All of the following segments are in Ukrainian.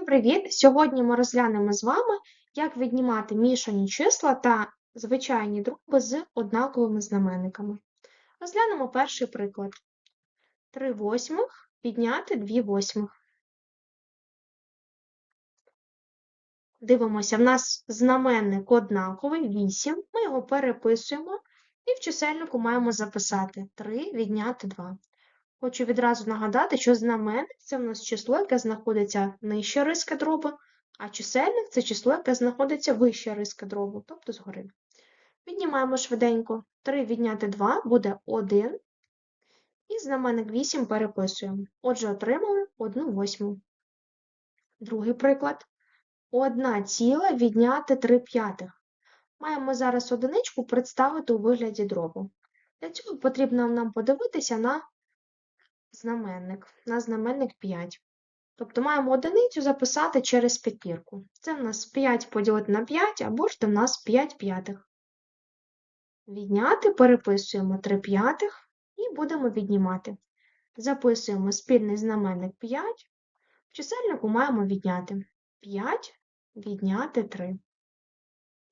Всім привіт! Сьогодні ми розглянемо з вами, як віднімати мішані числа та звичайні дроби з однаковими знаменниками. Розглянемо перший приклад. 3 восьмих підняти 2 восьмих. Дивимося, в нас знаменник однаковий 8. Ми його переписуємо і в чисельнику маємо записати 3 відняти 2. Хочу відразу нагадати, що знаменник це в нас число, яке знаходиться нижче риска дробу, а чисельник це число, яке знаходиться вище риска дробу, тобто згори. Віднімаємо швиденько. 3 відняти 2 буде 1. І знаменник 8 переписуємо. Отже, отримали 1 восьму. Другий приклад. 1 ціла відняти 3 п'ятих. Маємо зараз одиничку представити у вигляді дробу. Для цього потрібно нам подивитися на знаменник, на знаменник 5. Тобто маємо одиницю записати через п'ятірку. Це в нас 5 поділити на 5, або ж це в нас 5 п'ятих. Відняти переписуємо 3 п'ятих і будемо віднімати. Записуємо спільний знаменник 5. В чисельнику маємо відняти 5 відняти 3.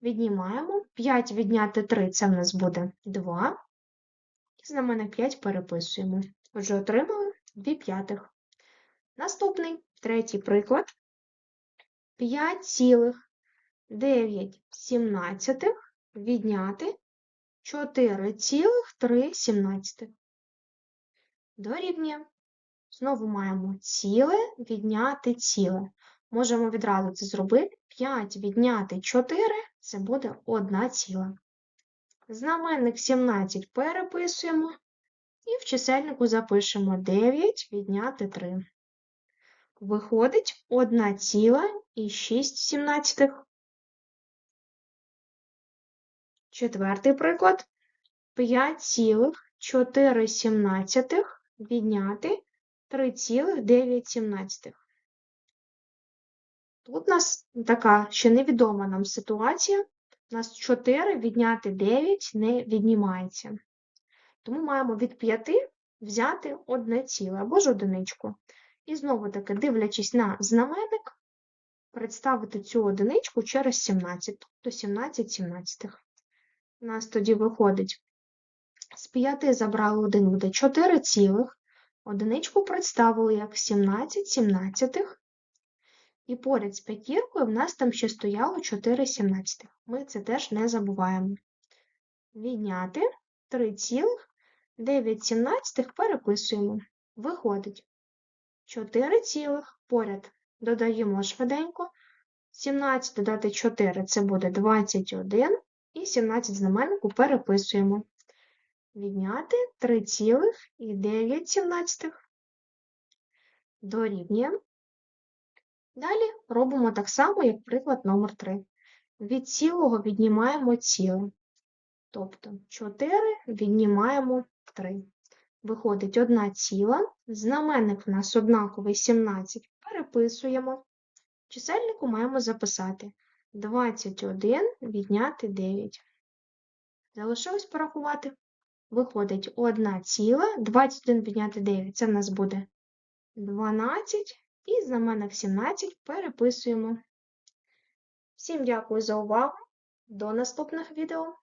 Віднімаємо 5 відняти 3 це в нас буде 2. І знаменник 5 переписуємо. Отже, отримали 2 п'ятих. Наступний, третій приклад. 5,9 відняти 4,3 сімнадцятих. Дорівнює. Знову маємо ціле відняти ціле. Можемо відразу це зробити. 5 відняти 4 це буде 1 ціла. Знаменник 17 переписуємо. І в чисельнику запишемо 9 відняти 3. Виходить 1 ціла і 6 сімнадцятих. Четвертий приклад. 5,4 сімнадцятих відняти 3,9 сімнадцятих. Тут у нас така ще невідома нам ситуація. У нас 4 відняти 9 не віднімається. Тому маємо від 5 взяти одне ціле або ж одиничку. І знову таки, дивлячись на знаменник, представити цю одиничку через 17, тобто 17 сімнадцятих. У нас тоді виходить, з 5 забрали 1 буде 4 цілих, одиничку представили як 17 сімнадцятих, і поряд з п'ятіркою в нас там ще стояло 4 сімнадцятих. Ми це теж не забуваємо. Відняти 3 цілих 9 сімнадцятих переписуємо. Виходить 4 цілих поряд додаємо швиденько. 17 додати 4 це буде 21, і 17 знаменнику переписуємо. Відняти 3 цілих і 9 сімнадцятих. Дорівнює. Далі робимо так само, як приклад номер 3. Від цілого віднімаємо ціле. Тобто 4 віднімаємо 3. Виходить 1 ціла, знаменник в нас однаковий 17, переписуємо. Чисельнику маємо записати 21 відняти 9. Залишилось порахувати. Виходить 1 ціла, 21 відняти 9, це в нас буде 12, і знаменник 17 переписуємо. Всім дякую за увагу. До наступних відео!